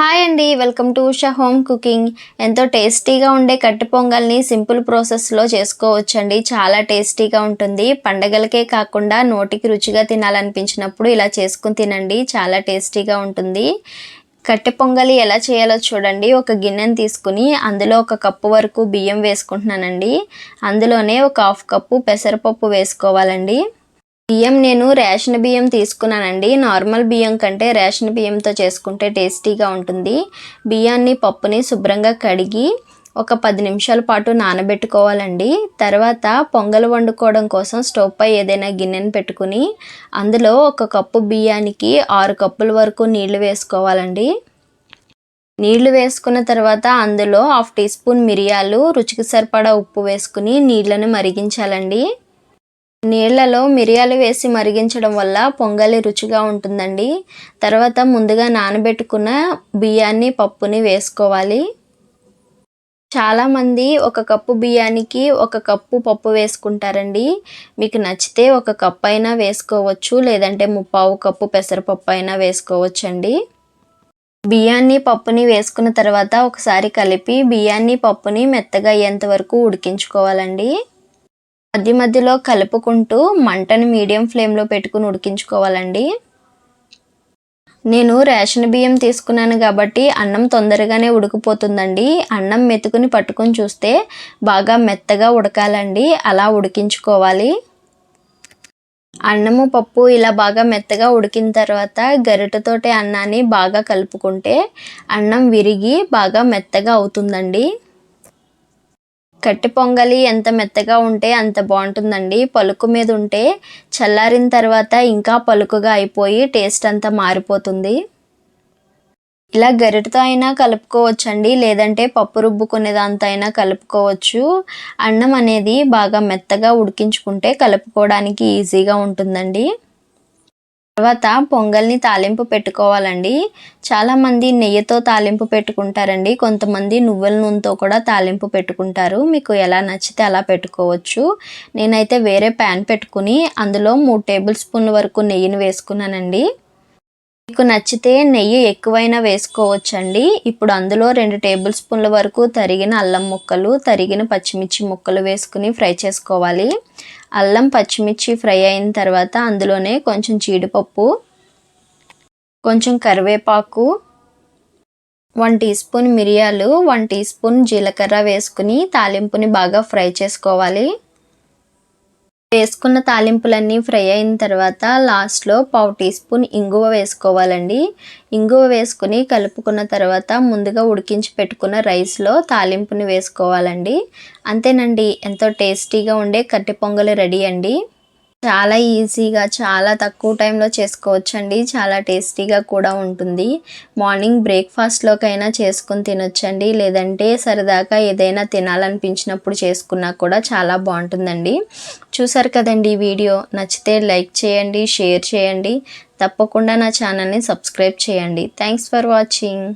Hi అండి welcome to Usha home cooking. ఎంతో టేస్టీగా ఉండే కట్టి పొంగల్ని సింపుల్ ప్రాసెస్లో చేసుకోవచ్చండి. చాలా టేస్టీగా ఉంటుంది. పండగలకే కాకుండా నోటికి రుచిగా తినాలనిపించినప్పుడు ఇలా చేసుకుని తినండి. చాలా టేస్టీగా ఉంటుంది. కట్టె పొంగలి ఎలా చేయాలో చూడండి. ఒక గిన్నెను తీసుకుని అందులో ఒక కప్పు వరకు బియ్యం వేసుకుంటున్నానండి. అందులోనే ఒక హాఫ్ కప్పు పెసరపప్పు వేసుకోవాలండి. బియ్యం నేను రేషన్ బియ్యం తీసుకున్నానండి. నార్మల్ బియ్యం కంటే రేషన్ బియ్యంతో చేసుకుంటే టేస్టీగా ఉంటుంది. బియ్యాన్ని పప్పుని శుభ్రంగా కడిగి ఒక పది నిమిషాల పాటు నానబెట్టుకోవాలండి. తర్వాత పొంగల్ వండుకోవడం కోసం స్టవ్ పై ఏదైనా గిన్నెను పెట్టుకుని అందులో ఒక కప్పు బియ్యానికి ఆరు కప్పుల వరకు నీళ్ళు వేసుకోవాలండి. నీళ్ళు వేసుకున్న తర్వాత అందులో హాఫ్ టీ స్పూన్ మిరియాలు రుచికి సరిపడా ఉప్పు వేసుకుని నీళ్ళని మరిగించాలండి. నీళ్ళలో మిరియాలు వేసి మరిగించడం వల్ల పొంగలి రుచిగా ఉంటుందండి. తర్వాత ముందుగా నానబెట్టుకున్న బియ్యాన్ని పప్పుని వేసుకోవాలి. చాలామంది ఒక కప్పు బియ్యానికి ఒక కప్పు పప్పు వేసుకుంటారండి. మీకు నచ్చితే ఒక కప్పు అయినా వేసుకోవచ్చు లేదంటే ముప్పావు కప్పు పెసరపప్పు అయినా వేసుకోవచ్చండి. బియ్యాన్ని పప్పుని వేసుకున్న తర్వాత ఒకసారి కలిపి బియ్యాన్ని పప్పుని మెత్తగా అయ్యేంత వరకు ఉడికించుకోవాలండి. మధ్య మధ్యలో కలుపుకుంటూ మంటని మీడియం ఫ్లేమ్లో పెట్టుకుని ఉడికించుకోవాలండి. నేను రేషన్ బియ్యం తీసుకున్నాను కాబట్టి అన్నం తొందరగానే ఉడికిపోతుందండి. అన్నం మెతుకుని పట్టుకొని చూస్తే బాగా మెత్తగా ఉడకాలండి. అలా ఉడికించుకోవాలి. అన్నము పప్పు ఇలా బాగా మెత్తగా ఉడికిన తర్వాత గరిటతోటి అన్నాన్ని బాగా కలుపుకుంటే అన్నం విరిగి బాగా మెత్తగా అవుతుందండి. కట్టి పొంగలి ఎంత మెత్తగా ఉంటే అంత బాగుంటుందండి. పలుకు మీద ఉంటే చల్లారిన తర్వాత ఇంకా పలుకుగా అయిపోయి టేస్ట్ అంతా మారిపోతుంది. ఇలా గరిటతో అయినా కలుపుకోవచ్చండి. లేదంటే పప్పు రుబ్బుకునే దాంతో అయినా కలుపుకోవచ్చు. అన్నం అనేది బాగా మెత్తగా ఉడికించుకుంటే కలుపుకోవడానికి ఈజీగా ఉంటుందండి. తర్వాత పొంగల్ని తాలింపు పెట్టుకోవాలండి. చాలామంది నెయ్యితో తాలింపు పెట్టుకుంటారండి. కొంతమంది నువ్వుల నూనెతో కూడా తాలింపు పెట్టుకుంటారు. మీకు ఎలా నచ్చితే అలా పెట్టుకోవచ్చు. నేనైతే వేరే ప్యాన్ పెట్టుకుని అందులో మూడు టేబుల్ స్పూన్ల వరకు నెయ్యిని వేసుకున్నానండి. మీకు నచ్చితే నెయ్యి ఎక్కువైనా వేసుకోవచ్చండి. ఇప్పుడు అందులో రెండు టేబుల్ స్పూన్ల వరకు తరిగిన అల్లం ముక్కలు తరిగిన పచ్చిమిర్చి ముక్కలు వేసుకుని ఫ్రై చేసుకోవాలి. అల్లం పచ్చిమిర్చి ఫ్రై అయిన తర్వాత అందులోనే కొంచెం జీడిపప్పు కొంచెం కరివేపాకు వన్ టీ స్పూన్ మిరియాలు వన్ టీ స్పూన్ జీలకర్ర వేసుకుని తాలింపుని బాగా ఫ్రై చేసుకోవాలి. వేసుకున్న తాలింపులన్నీ ఫ్రై అయిన తర్వాత లాస్ట్లో పావు టీ స్పూన్ ఇంగువ వేసుకోవాలండి. ఇంగువ వేసుకుని కలుపుకున్న తర్వాత ముందుగా ఉడికించి పెట్టుకున్న రైస్లో తాలింపుని వేసుకోవాలండి. అంతేనండి ఎంతో టేస్టీగా ఉండే కట్టి పొంగలి రెడీ అండి. చాలా ఈజీగా చాలా తక్కువ టైంలో చేసుకోవచ్చండి. చాలా టేస్టీగా కూడా ఉంటుంది. మార్నింగ్ బ్రేక్ఫాస్ట్లోకైనా చేసుకుని తినొచ్చండి. లేదంటే సరదాగా ఏదైనా తినాలనిపించినప్పుడు చేసుకున్నా కూడా చాలా బాగుంటుందండి. చూసారు కదండి వీడియో? నచ్చితే లైక్ చేయండి షేర్ చేయండి. తప్పకుండా నా ఛానల్ని సబ్స్క్రైబ్ చేయండి. Thanks for watching.